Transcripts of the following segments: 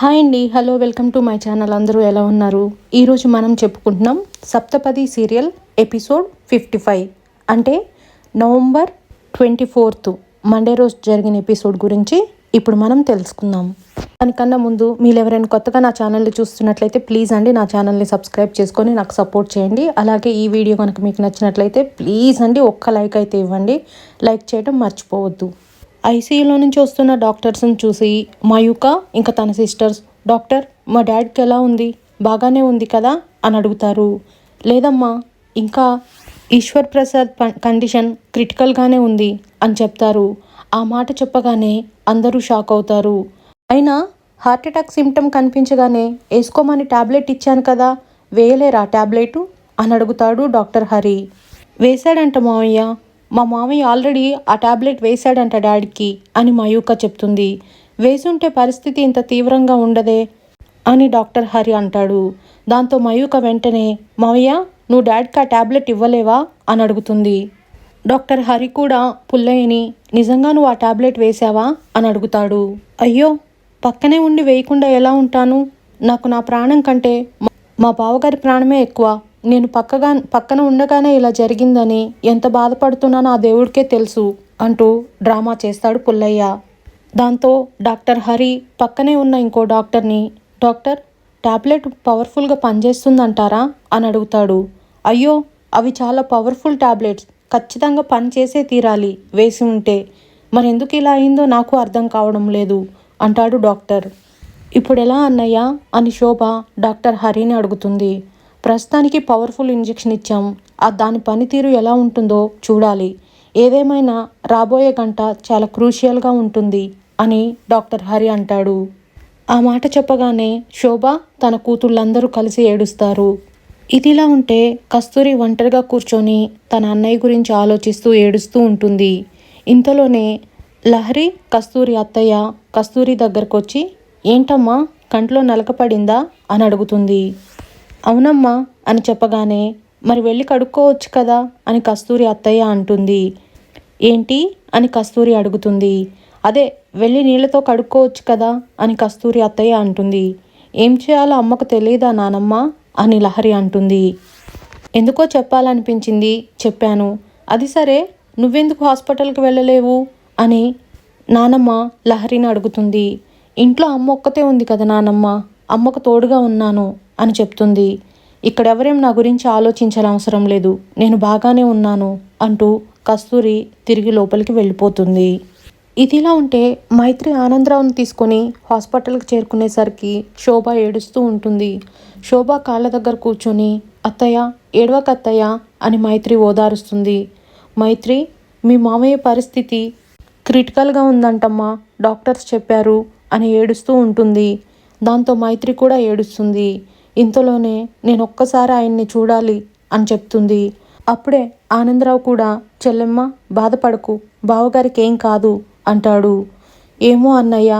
Hi అండి hello welcome to my channel అందరూ ఎలా ఉన్నారు? ఈరోజు మనం చెప్పుకుంటున్నాం Saptapadi serial episode fifty five అంటే నవంబర్ ట్వంటీ ఫోర్త్ మండే రోజు జరిగిన ఎపిసోడ్ గురించి ఇప్పుడు మనం తెలుసుకుందాం. దానికన్నా ముందు మీరు ఎవరైనా కొత్తగా నా ఛానల్ని చూస్తున్నట్లయితే ప్లీజ్ అండి నా ఛానల్ని సబ్స్క్రైబ్ చేసుకొని నాకు సపోర్ట్ చేయండి. అలాగే ఈ వీడియో కనుక మీకు నచ్చినట్లయితే ప్లీజ్ అండి ఒక్క లైక్ అయితే ఇవ్వండి. లైక్ చేయడం మర్చిపోవద్దు. ఐసీయూలో నుంచి వస్తున్న డాక్టర్స్ని చూసి మయూక ఇంకా తన సిస్టర్స్ డాక్టర్ మా డాడీకి ఎలా ఉంది? బాగానే ఉంది కదా? అని అడుగుతారు. లేదమ్మా ఇంకా ఈశ్వర్ ప్రసాద్ కండిషన్ క్రిటికల్గానే ఉంది అని చెప్తారు. ఆ మాట చెప్పగానే అందరూ షాక్ అవుతారు. అయినా హార్ట్ అటాక్ సిమ్టమ్ కనిపించగానే వేసుకోమని టాబ్లెట్ ఇచ్చాను కదా వేయలేరా టాబ్లెట్? అని అడుగుతాడు డాక్టర్ హరి. వేశాడంట మావయ్య మా మామయ్య ఆల్రెడీ ఆ టాబ్లెట్ వేశాడంట డాడీకి అని మయూక చెప్తుంది. వేసుంటే పరిస్థితి ఇంత తీవ్రంగా ఉండదే అని డాక్టర్ హరి అంటాడు. దాంతో మయూక వెంటనే మావయ్య నువ్వు డాడీకి ఆ ట్యాబ్లెట్ ఇవ్వలేవా? అని అడుగుతుంది. డాక్టర్ హరి కూడా పుల్లయ్యని నిజంగా నువ్వు ఆ టాబ్లెట్ వేసావా అని అడుగుతాడు. అయ్యో పక్కనే ఉండి వేయకుండా ఎలా ఉంటాను? నాకు నా ప్రాణం కంటే మా బావగారి ప్రాణమే ఎక్కువ. నేను పక్కగా పక్కన ఉండగానే ఇలా జరిగిందని ఎంత బాధపడుతున్నానో ఆ దేవుడికే తెలుసు అంటూ డ్రామా చేస్తాడు పుల్లయ్య. దాంతో డాక్టర్ హరి పక్కనే ఉన్న ఇంకో డాక్టర్ని డాక్టర్ టాబ్లెట్ పవర్ఫుల్గా పనిచేస్తుందంటారా? అని అడుగుతాడు. అయ్యో అవి చాలా పవర్ఫుల్ టాబ్లెట్స్. ఖచ్చితంగా పనిచేసే తీరాలి వేసి ఉంటే. మరి ఎందుకు ఇలా అయిందో నాకు అర్థం కావడం లేదు అంటాడు డాక్టర్. ఇప్పుడు ఎలా అన్నయ్య? అని శోభ డాక్టర్ హరిని అడుగుతుంది. ప్రస్తుతానికి పవర్ఫుల్ ఇంజెక్షన్ ఇచ్చాం. ఆ దాని పనితీరు ఎలా ఉంటుందో చూడాలి. ఏదేమైనా రాబోయే గంట చాలా క్రూషియల్గా ఉంటుంది అని డాక్టర్ హరి అంటాడు. ఆ మాట చెప్పగానే శోభ తన కూతుళ్ళందరూ కలిసి ఏడుస్తారు. ఇదిలా ఉంటే కస్తూరి ఒంటరిగా కూర్చొని తన అన్నయ్య గురించి ఆలోచిస్తూ ఏడుస్తూ ఉంటుంది. ఇంతలోనే లహరి కస్తూరి అత్తయ్య కస్తూరి దగ్గరకు వచ్చి ఏంటమ్మా కంట్లో నలకపడిందా అని అడుగుతుంది. అవునమ్మా అని చెప్పగానే మరి వెళ్ళి కడుక్కోవచ్చు కదా? అని కస్తూరి అత్తయ్య అంటుంది. ఏంటి? అని కస్తూరి అడుగుతుంది. అదే వెళ్ళి నీళ్ళతో కడుక్కోవచ్చు కదా? అని కస్తూరి అత్తయ్య అంటుంది. ఏం చేయాలో అమ్మకు తెలియదా నానమ్మ? అని లహరి అంటుంది. ఎందుకో చెప్పాలనిపించింది చెప్పాను. అది సరే నువ్వెందుకు హాస్పిటల్కి వెళ్ళలేవు? అని నానమ్మ లహరిని అడుగుతుంది. ఇంట్లో అమ్మ ఒక్కతే ఉంది కదా నానమ్మ? అమ్మకు తోడుగా ఉన్నాను. అని చెప్తుంది. ఇక్కడెవరేం నా గురించి ఆలోచించాల్సిన అవసరం లేదు. నేను బాగానే ఉన్నాను అంటూ కస్తూరి తిరిగి లోపలికి వెళ్ళిపోతుంది. ఇదిలా ఉంటే మైత్రి ఆనందరావుని తీసుకొని హాస్పిటల్కి చేరుకునేసరికి శోభ ఏడుస్తూ ఉంటుంది. శోభ కాళ్ళ దగ్గర కూర్చొని అత్తయ్య ఏడవక అత్తయ్య అని మైత్రి ఓదారుస్తుంది. మైత్రి మీ మామయ్య పరిస్థితి క్రిటికల్గా ఉందంటమ్మా డాక్టర్స్ చెప్పారు అని ఏడుస్తూ ఉంటుంది. దాంతో మైత్రి కూడా ఏడుస్తుంది. ఇంతలోనే నేను ఒక్కసారి ఆయన్ని చూడాలి అని చెప్తుంది. అప్పుడే ఆనందరావు కూడా చెల్లెమ్మ బాధపడకు బావగారికి ఏం కాదు అంటాడు. ఏమో అన్నయ్య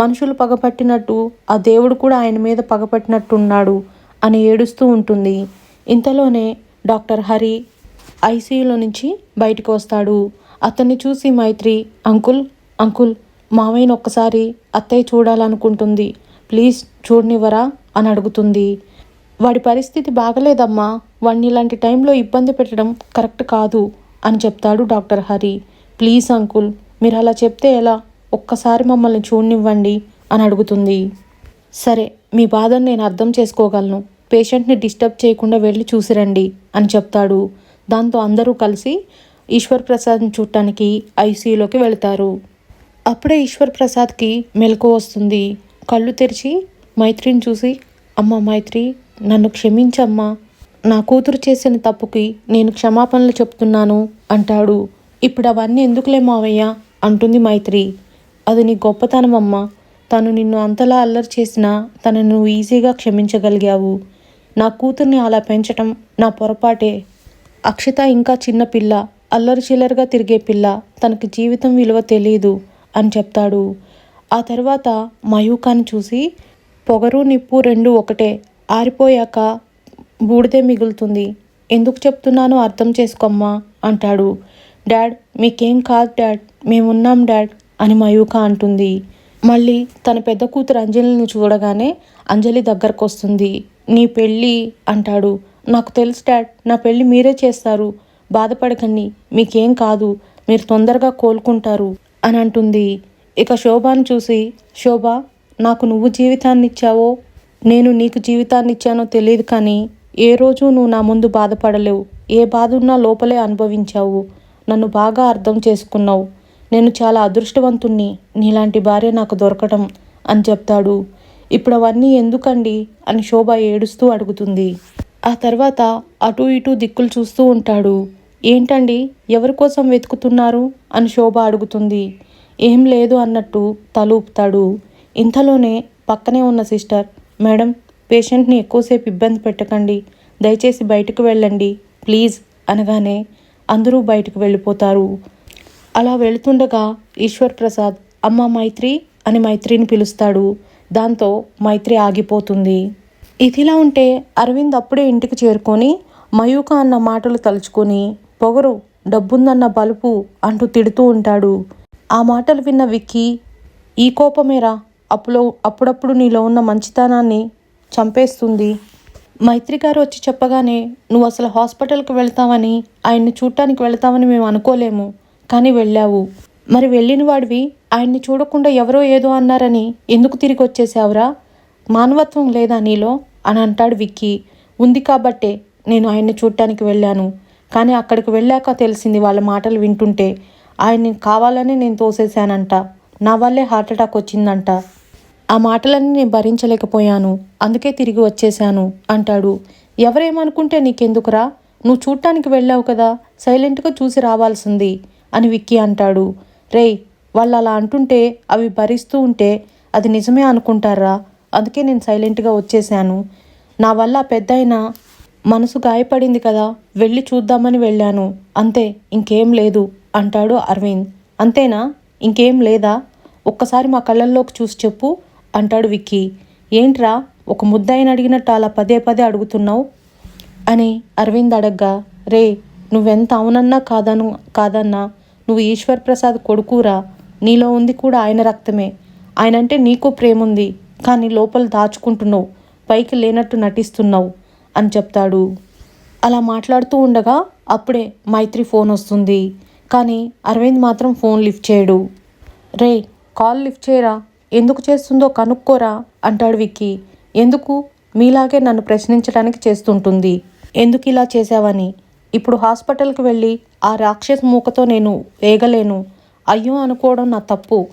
మనుషులు పగపట్టినట్టు ఆ దేవుడు కూడా ఆయన మీద పగపట్టినట్టున్నాడు అని ఏడుస్తూ ఉంటుంది. ఇంతలోనే డాక్టర్ హరి ఐసీయూలో నుంచి బయటకు వస్తాడు. అతన్ని చూసి మైత్రి అంకుల్ అంకుల్ మావయ్యను ఒక్కసారి అత్తయ్య చూడాలనుకుంటుంది. ప్లీజ్ చూడనివ్వరా? అని అడుగుతుంది. వాడి పరిస్థితి బాగలేదమ్మా. వాడిని ఇలాంటి టైంలో ఇబ్బంది పెట్టడం కరెక్ట్ కాదు అని చెప్తాడు డాక్టర్ హరి. ప్లీజ్ అంకుల్ మీరు అలా చెప్తే ఎలా? ఒక్కసారి మమ్మల్ని చూడనివ్వండి అని అడుగుతుంది. సరే మీ బాధను నేను అర్థం చేసుకోగలను. పేషెంట్ని డిస్టర్బ్ చేయకుండా వెళ్ళి చూసిరండి అని చెప్తాడు. దాంతో అందరూ కలిసి ఈశ్వర్ ప్రసాద్ని చూడటానికి ఐసీయూలోకి వెళ్తారు. అప్పుడే ఈశ్వర్ ప్రసాద్కి మెలకు వస్తుంది. కళ్ళు తెరిచి మైత్రిని చూసి అమ్మ మైత్రి నన్ను క్షమించమ్మా. నా కూతురు చేసిన తప్పుకి నేను క్షమాపణలు చెప్తున్నాను అంటాడు. ఇప్పుడు అవన్నీ ఎందుకులే మావయ్య? అంటుంది మైత్రి. అది నీ గొప్పతనం అమ్మ. తను నిన్ను అంతలా అల్లరి చేసినా తనను నువ్వు ఈజీగా క్షమించగలిగావు. నా కూతుర్ని అలా పెంచటం నా పొరపాటే. అక్షిత ఇంకా చిన్న పిల్ల అల్లరి చిల్లరగా తిరిగే పిల్ల తనకి జీవితం విలువ తెలియదు అని చెప్తాడు. ఆ తర్వాత మయూకాన్ని చూసి పొగరు నిప్పు రెండు ఒకటే. ఆరిపోయాక బూడిదే మిగులుతుంది. ఎందుకు చెప్తున్నానో అర్థం చేసుకోమ్మా అంటాడు. డాడ్ మీకేం కాదు డాడ్. మేమున్నాం డాడ్ అని మయూక అంటుంది. మళ్ళీ తన పెద్ద కూతురు అంజలిని చూడగానే అంజలి దగ్గరకు వస్తుంది నీ పెళ్ళి అంటాడు. నాకు తెలుసు డాడ్ నా పెళ్ళి మీరే చేస్తారు. బాధపడకండి మీకేం కాదు. మీరు తొందరగా కోలుకుంటారు అని అంటుంది. ఇక శోభాను చూసి శోభ నాకు నువ్వు జీవితాన్ని ఇచ్చావో నేను నీకు జీవితాన్ని ఇచ్చానో తెలియదు కానీ ఏ రోజు నువ్వు నా ముందు బాధపడలేవు. ఏ బాధ ఉన్నా లోపలే అనుభవించావు. నన్ను బాగా అర్థం చేసుకున్నావు. నేను చాలా అదృష్టవంతుణ్ణి. నీలాంటి భార్య నాకు దొరకటం అని చెప్తాడు. ఇప్పుడు అవన్నీ ఎందుకండి? అని శోభ ఏడుస్తూ అడుగుతుంది. ఆ తర్వాత అటు ఇటు దిక్కులు చూస్తూ ఉంటాడు. ఏంటండి? ఎవరి కోసం వెతుకుతున్నారు? అని శోభ అడుగుతుంది. ఏం లేదు అన్నట్టు తలూపుతాడు ఇంతలోనే పక్కనే ఉన్న సిస్టర్ మేడం పేషెంట్ని ఎక్కువసేపు ఇబ్బంది పెట్టకండి. దయచేసి బయటకు వెళ్ళండి ప్లీజ్ అనగానే అందరూ బయటకు వెళ్ళిపోతారు. అలా వెళుతుండగా ఈశ్వర్ ప్రసాద్ అమ్మ మైత్రి అని మైత్రిని పిలుస్తాడు. దాంతో మైత్రి ఆగిపోతుంది. ఇదిలా ఉంటే అరవింద్ అప్పుడే ఇంటికి చేరుకొని మయూక అన్న మాటలు తలుచుకొని పొగరు డబ్బుందన్న బలుపు అంటూ తిడుతూ ఉంటాడు. ఆ మాటలు విన్న విక్కీ ఈ కోపమేరా? అప్పులో అప్పుడప్పుడు నీలో ఉన్న మంచితనాన్ని చంపేస్తుంది. మైత్రి గారు వచ్చి చెప్పగానే నువ్వు అసలు హాస్పిటల్కి వెళ్తావని ఆయన్ని చూడటానికి వెళ్తావని మేము అనుకోలేము కానీ వెళ్ళావు. మరి వెళ్ళిన వాడివి ఆయన్ని చూడకుండా ఎవరో ఏదో అన్నారని ఎందుకు తిరిగి వచ్చేసావురా? మానవత్వం లేదా నీలో? అని అంటాడు విక్కీ. ఉంది కాబట్టే నేను ఆయన్ని చూడటానికి వెళ్ళాను కానీ అక్కడికి వెళ్ళాక తెలిసింది వాళ్ళ మాటలు వింటుంటే ఆయన్ని కావాలని నేను తోసేశానంట. నా వల్లే హార్ట్ అటాక్ వచ్చిందంట. ఆ మాటలన్నీ నేను భరించలేకపోయాను. అందుకే తిరిగి వచ్చేశాను అంటాడు. ఎవరేమనుకుంటే నీకెందుకురా? నువ్వు చూడటానికి వెళ్ళావు కదా? సైలెంట్గా చూసి రావాల్సింది అని విక్కీ అంటాడు. రేయ్ వాళ్ళు అలా అంటుంటే అవి భరిస్తూ ఉంటే అది నిజమే అనుకుంటారా? అందుకే నేను సైలెంట్గా వచ్చేసాను నా వల్ల పెద్ద మనసు గాయపడింది కదా? వెళ్ళి చూద్దామని వెళ్ళాను. అంతే ఇంకేం లేదు అంటాడు అరవింద్. అంతేనా? ఇంకేం లేదా? ఒక్కసారి మా కళ్ళల్లోకి చూసి చెప్పు అంటాడు విక్కీ. ఏంట్రా ఒక ముద్దాయిని అడిగినట్టు అలా పదే పదే అడుగుతున్నావు? అని అరవింద్ అడగ్గా రే నువ్వెంత అవునన్నా కాదను కాదన్నా నువ్వు ఈశ్వర్ ప్రసాద్ కొడుకురా నీలో ఉంది కూడా ఆయన రక్తమే. ఆయనంటే నీకు ప్రేముంది కానీ లోపల దాచుకుంటున్నావు పైకి లేనట్టు నటిస్తున్నావు అని చెప్తాడు. అలా మాట్లాడుతూ ఉండగా అప్పుడే మైత్రి ఫోన్ వస్తుంది. కానీ అరవింద్ మాత్రం ఫోన్ లిఫ్ట్ చేయడు. రే కాల్ లిఫ్ట్ చేయరా? ఎందుకు చేస్తుందో కనుక్కోరా? అంటాడు విక్కీ. ఎందుకు? మీలాగే నన్ను ప్రశ్నించడానికి చేస్తుంటుంది. ఎందుకు ఇలా చేశావని? ఇప్పుడు హాస్పిటల్కి వెళ్ళి ఆ రాక్షస్ మూకతో నేను వేగలేను. అయ్యో అనుకోవడం నా తప్పు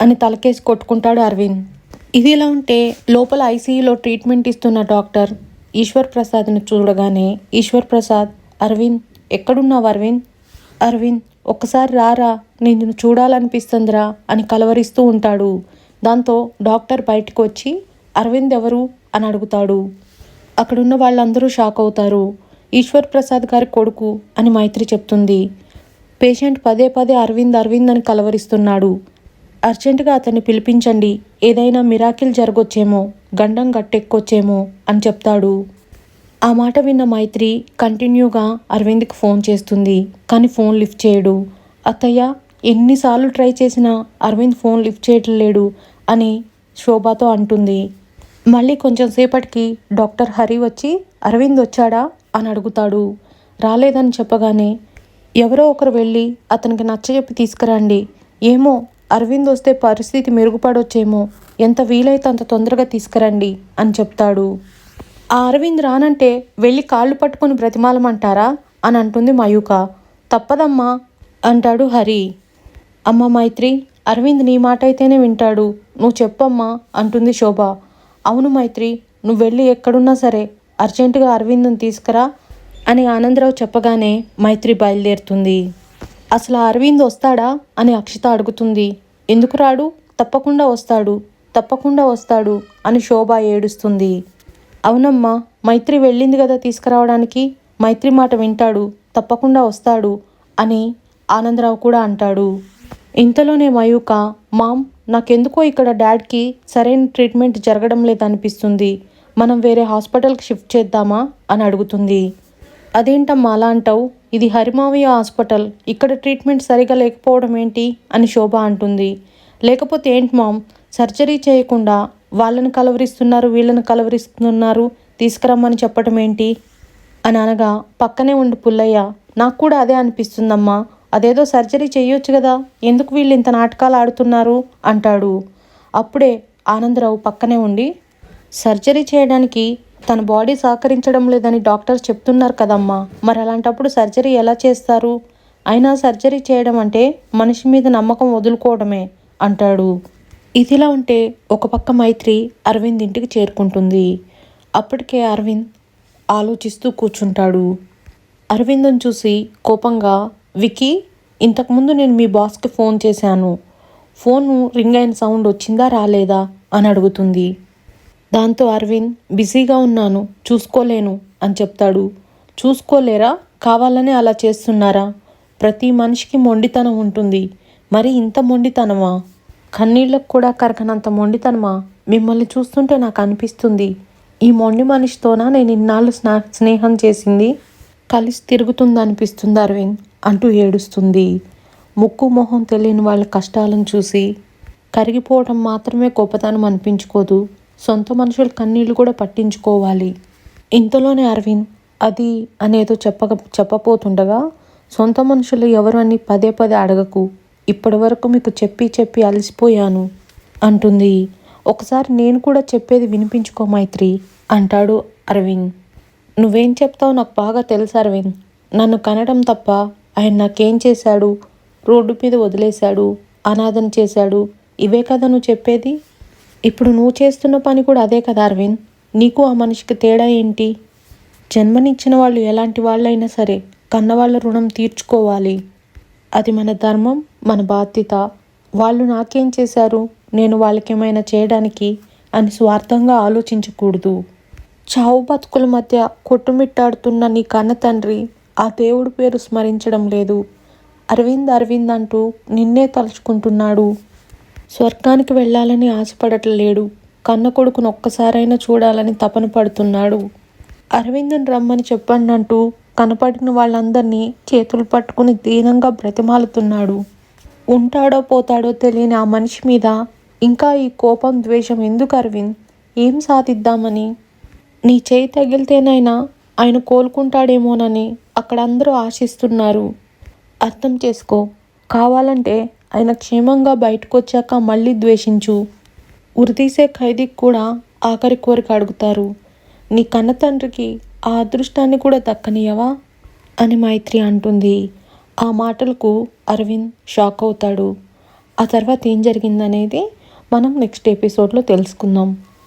అని తలకేసి కొట్టుకుంటాడు అరవింద్. ఇది ఇలా ఉంటే లోపల ఐసీయూలో ట్రీట్మెంట్ ఇస్తున్న డాక్టర్ ఈశ్వర్ ప్రసాద్ని చూడగానే ఈశ్వర్ ప్రసాద్ అరవింద్ ఎక్కడున్నావు అరవింద్? అరవింద్ ఒక్కసారి రారా నిన్ను చూడాలనిపిస్తుందిరా అని కలవరిస్తూ ఉంటాడు. దాంతో డాక్టర్ బయటకు వచ్చి అరవింద్ ఎవరు? అని అడుగుతాడు. అక్కడున్న వాళ్ళందరూ షాక్ అవుతారు. ఈశ్వర్ ప్రసాద్ గారి కొడుకు అని మైత్రి చెప్తుంది. పేషెంట్ పదే పదే అరవింద్ అరవింద్ అని కలవరిస్తున్నాడు. అర్జెంటుగా అతన్ని పిలిపించండి. ఏదైనా మిరాకిల్ జరగొచ్చేమో గండం గట్టెక్కొచ్చేమో అని చెప్తాడు. ఆ మాట విన్న మైత్రి కంటిన్యూగా అరవింద్కి ఫోన్ చేస్తుంది. కానీ ఫోన్ లిఫ్ట్ చేయడు. అత్తయ్య ఎన్నిసార్లు ట్రై చేసినా అరవింద్ ఫోన్ లిఫ్ట్ చేయటం లేడు అని శోభాతో అంటుంది. మళ్ళీ కొంచెం సేపటికి డాక్టర్ హరి వచ్చి అరవింద్ వచ్చాడా? అని అడుగుతాడు. రాలేదని చెప్పగానే ఎవరో ఒకరు వెళ్ళి అతనికి నచ్చజెప్పి తీసుకురండి. ఏమో అరవింద్ వస్తే పరిస్థితి మెరుగుపడొచ్చేమో. ఎంత వీలైతే అంత తొందరగా తీసుకురండి అని చెప్తాడు. ఆ అరవింద్ రానంటే వెళ్ళి కాళ్ళు పట్టుకొని బ్రతిమాలమంటారా? అని అంటుంది మయూక. తప్పదమ్మా అంటాడు హరి. అమ్మ మైత్రి అరవింద్ నీ మాట అయితేనే వింటాడు. నువ్వు చెప్పమ్మా అంటుంది శోభ. అవును మైత్రి నువ్వు వెళ్ళి ఎక్కడున్నా సరే అర్జెంటుగా అరవింద్ని తీసుకురా అని ఆనందరావు చెప్పగానే మైత్రి బయలుదేరుతుంది. అసలు అరవింద్ వస్తాడా అని అక్షిత అడుగుతుంది. ఎందుకు రాడు? తప్పకుండా వస్తాడు తప్పకుండా వస్తాడు అని శోభ ఏడుస్తుంది. అవునమ్మా మైత్రి వెళ్ళింది కదా తీసుకురావడానికి. మైత్రి మాట వింటాడు తప్పకుండా వస్తాడు అని ఆనందరావు కూడా అంటాడు. ఇంతలోనే మయూక మామ్ నాకెందుకో ఇక్కడ డాడ్కి సరైన ట్రీట్మెంట్ జరగడం లేదనిపిస్తుంది. మనం వేరే హాస్పిటల్కి షిఫ్ట్ చేద్దామా అని అడుగుతుంది. అదేంటమ్మా అలా అంటావు? ఇది హరిమావయ్య హాస్పిటల్. ఇక్కడ ట్రీట్మెంట్ సరిగా లేకపోవడం ఏంటి? అని శోభ అంటుంది. లేకపోతే ఏంటి మామ్? సర్జరీ చేయకుండా వాళ్ళని కలవరిస్తున్నారు వీళ్ళని కలవరిస్తున్నారు తీసుకురమ్మని చెప్పటం ఏంటి? అని అనగా పక్కనే ఉండి పుల్లయ్య నాకు కూడా అదే అనిపిస్తుందమ్మా. అదేదో సర్జరీ చేయొచ్చు కదా ఎందుకు వీళ్ళు ఇంత నాటకాలు ఆడుతున్నారు? అంటాడు. అప్పుడే ఆనందరావు పక్కనే ఉండి సర్జరీ చేయడానికి తన బాడీ సహకరించడం లేదని డాక్టర్ చెప్తున్నారు కదమ్మా. మరి అలాంటప్పుడు సర్జరీ ఎలా చేస్తారు? అయినా సర్జరీ చేయడం అంటే మనిషి మీద నమ్మకం వదులుకోవడమే అంటాడు. ఇదిలా ఉంటే ఒక పక్క మైత్రి అరవింద్ ఇంటికి చేరుకుంటుంది. అప్పటికే అరవింద్ ఆలోచిస్తూ కూర్చుంటాడు. అరవింద్ని చూసి కోపంగా వికీ ఇంతకుముందు నేను మీ బాస్కి ఫోన్ చేశాను. ఫోను రింగ్ అయిన సౌండ్ వచ్చిందా రాలేదా? అని అడుగుతుంది. దాంతో అరవింద్ బిజీగా ఉన్నాను చూసుకోలేను అని చెప్తాడు. చూసుకోలేరా? కావాలనే అలా చేస్తున్నారా? ప్రతి మనిషికి మొండితనం ఉంటుంది. మరి ఇంత మొండితనమా? కన్నీళ్ళకు కూడా కరకనంత మొండితనమా? మిమ్మల్ని చూస్తుంటే నాకు అనిపిస్తుంది ఈ మొండి మనిషితోనా నేను ఇన్నాళ్ళు స్నా స్నేహం చేసింది? కలిసి తిరుగుతుందనిపిస్తుంది అరవింద్ అంటూ ఏడుస్తుంది. ముక్కు మొహం తెలియని వాళ్ళ కష్టాలను చూసి కరిగిపోవడం మాత్రమే గొప్పతనం అనిపించుకోదు. సొంత మనుషుల కన్నీళ్ళు కూడా పట్టించుకోవాలి. ఇంతలోనే అరవింద్ అది అనేదో చెప్పక చెప్పబోతుండగా సొంత మనుషులు ఎవరు అని పదే పదే అడగకు. ఇప్పటి వరకు మీకు చెప్పి చెప్పి అలసిపోయాను. అంటుంది. ఒకసారి నేను కూడా చెప్పేది వినిపించుకో మైత్రి అంటాడు అరవింద్. నువ్వేం చెప్తావు నాకు బాగా తెలుసు అరవింద్. నన్ను కనడం తప్ప ఆయన నాకేం చేశాడు? రోడ్డు మీద వదిలేశాడు. అనాథన చేశాడు. ఇవే కదా నువ్వు చెప్పేది? ఇప్పుడు నువ్వు చేస్తున్న పని కూడా అదే కదా అరవింద్. నీకు ఆ మనిషికి తేడా ఏంటి? జన్మనిచ్చిన వాళ్ళు ఎలాంటి వాళ్ళైనా సరే కన్నవాళ్ళ రుణం తీర్చుకోవాలి. అది మన ధర్మం. మన బాధ్యత. వాళ్ళు నాకేం చేశారు? నేను వాళ్ళకేమైనా చేయడానికి అని స్వార్థంగా ఆలోచించకూడదు. చావు బతుకుల మధ్య కొట్టుమిట్టాడుతున్న నీ కన్న తండ్రి ఆ దేవుడి పేరు స్మరించడం లేదు. అరవింద్ అరవింద్ అంటూ నిన్నే తలుచుకుంటున్నాడు. స్వర్గానికి వెళ్ళాలని ఆశపడట్లేడు. కన్న కొడుకును ఒక్కసారైనా చూడాలని తపన పడుతున్నాడు. అరవింద్ని రమ్మని చెప్పండి అంటూ కనపడిన వాళ్ళందరినీ చేతులు పట్టుకుని దీనంగా బ్రతిమాలుతున్నాడు. ఉంటాడో పోతాడో తెలియని ఆ మనిషి మీద ఇంకా ఈ కోపం ద్వేషం ఎందుకు అరవింద్? ఏం సాధిద్దామని? నీ చేయి తగిలితేనైనా ఆయన కోలుకుంటాడేమోనని అక్కడ అందరూ ఆశిస్తున్నారు. అర్థం చేసుకో. కావాలంటే ఆయన క్షేమంగా బయటకు వచ్చాక మళ్ళీ ద్వేషించు. ఉరితీసే ఖైదీకి కూడా ఆఖరి కోరిక అడుగుతారు. నీ కన్న తండ్రికి ఆ అదృష్టాన్ని కూడా దక్కనియవా అని మైత్రి అంటుంది. ఆ మాటలకు అరవింద్ షాక్ అవుతాడు. ఆ తర్వాత ఏం జరిగిందనేది మనం నెక్స్ట్ ఎపిసోడ్లో తెలుసుకుందాం.